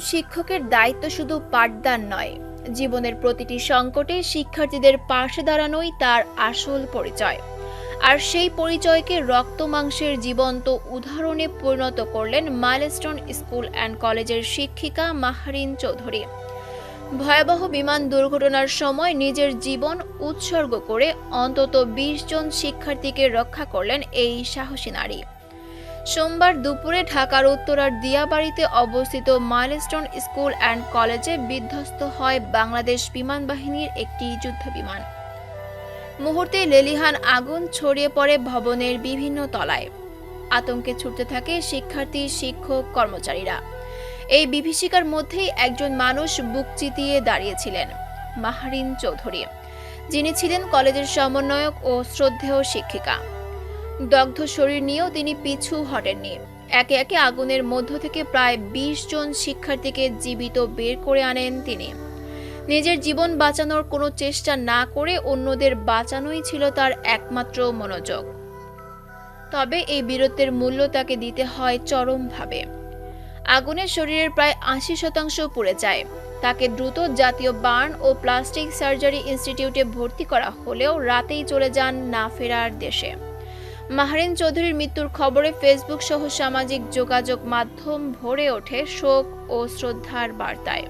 শিক্ষকের দায়িত্ব শুধু পাঠদান নয়, জীবনের প্রতিটি সংকটে শিক্ষার্থীদের পাশে দাঁড়ানোই তার আসল পরিচয়। আর সেই পরিচয়কে রক্ত মাংসের জীবন্ত উদাহরণে পরিণত করলেন মাইলস্টোন স্কুল অ্যান্ড কলেজের শিক্ষিকা মাহরিন চৌধুরী। ভয়াবহ বিমান দুর্ঘটনার সময় নিজের জীবন উৎসর্গ করে অন্তত বিশ জন শিক্ষার্থীকে রক্ষা করলেন এই সাহসী নারী। সোমবার দুপুরে ঢাকার উত্তরার দিয়াবাড়িতে অবস্থিত মাইলস্টোন স্কুল অ্যান্ড কলেজে বিধ্বস্ত হয় বাংলাদেশ বিমান বাহিনীর একটি যুদ্ধ বিমান মুহূর্তে লেলিহান আগুন ছড়িয়ে পড়ে ভবনের বিভিন্ন তলায়। আতঙ্কে ছুটতে থাকে শিক্ষার্থী, শিক্ষক, কর্মচারীরা। এই বিভীষিকার মধ্যেই একজন মানুষ বুক চিতিয়ে দাঁড়িয়েছিলেন, মাহারিন চৌধুরী, যিনি ছিলেন কলেজের সমন্বয়ক ও শ্রদ্ধেয় শিক্ষিকা। দগ্ধ শরীর নিয়েও তিনি পিছু হটেননি। একে একে আগুনের মধ্য থেকে প্রায় বিশ জন শিক্ষার্থীকে জীবিত বের করে আনেন তিনি। নিজের জীবন বাঁচানোর কোনো চেষ্টা না করে অন্যদের বাঁচানোই ছিল তার একমাত্র মনোযোগ। তবে এই বীরত্বের মূল্য তাকে দিতে হয় চরমভাবে। আগুনে শরীরের প্রায় আশি শতাংশ পুড়ে যায়। তাকে দ্রুত জাতীয় বার্ন ও প্লাস্টিক সার্জারি ইনস্টিটিউটে ভর্তি করা হলেও রাতেই চলে যান না ফেরার দেশে। মাহরিন চৌধুরীর মৃত্যুর খবরে ফেসবুক সহ সামাজিক যোগাযোগ মাধ্যম ভরে ওঠে শোক ও শ্রদ্ধার বার্তায়।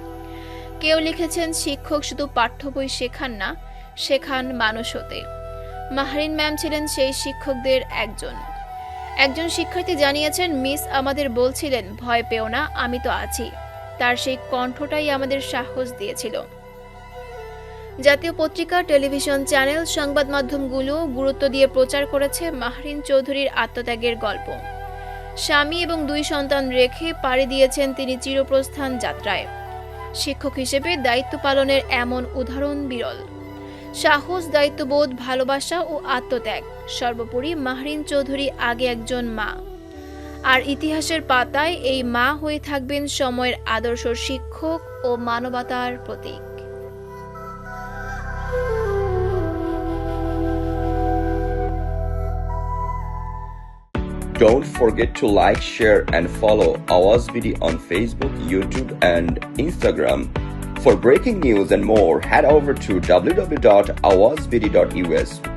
কেউ লিখেছেন, শিক্ষক শুধু পাঠ্য বই শেখান না, শেখান মানুষ হতে। মাহরিন ম্যাম ছিলেন সেই শিক্ষকদের একজন। একজন শিক্ষার্থী জানিয়েছেন, মিস আমাদের বলছিলেন, ভয় পেও না, আমি তো আছি। তার সেই কণ্ঠটাই আমাদের সাহস দিয়েছিল। জাতীয় পত্রিকা, টেলিভিশন চ্যানেল, সংবাদ মাধ্যমগুলো গুরুত্ব দিয়ে প্রচার করেছে মাহরিন চৌধুরীর আত্মত্যাগের গল্প। স্বামী এবং দুই সন্তান রেখে পাড়ি দিয়েছেন তিনি চিরপ্রস্থান যাত্রায়। শিক্ষক হিসেবে দায়িত্ব পালনের এমন উদাহরণ বিরল। সাহস, দায়িত্ববোধ, ভালোবাসা ও আত্মত্যাগ সর্বোপরি মাহরিন চৌধুরী আগে একজন মা। আর ইতিহাসের পাতায় এই মা হয়ে থাকবেন সময়ের আদর্শ শিক্ষক ও মানবতার প্রতীক। Don't forget to like, share, and follow Awaz BD on Facebook, YouTube, and Instagram. For breaking news and more, head over to www.awazbd.us.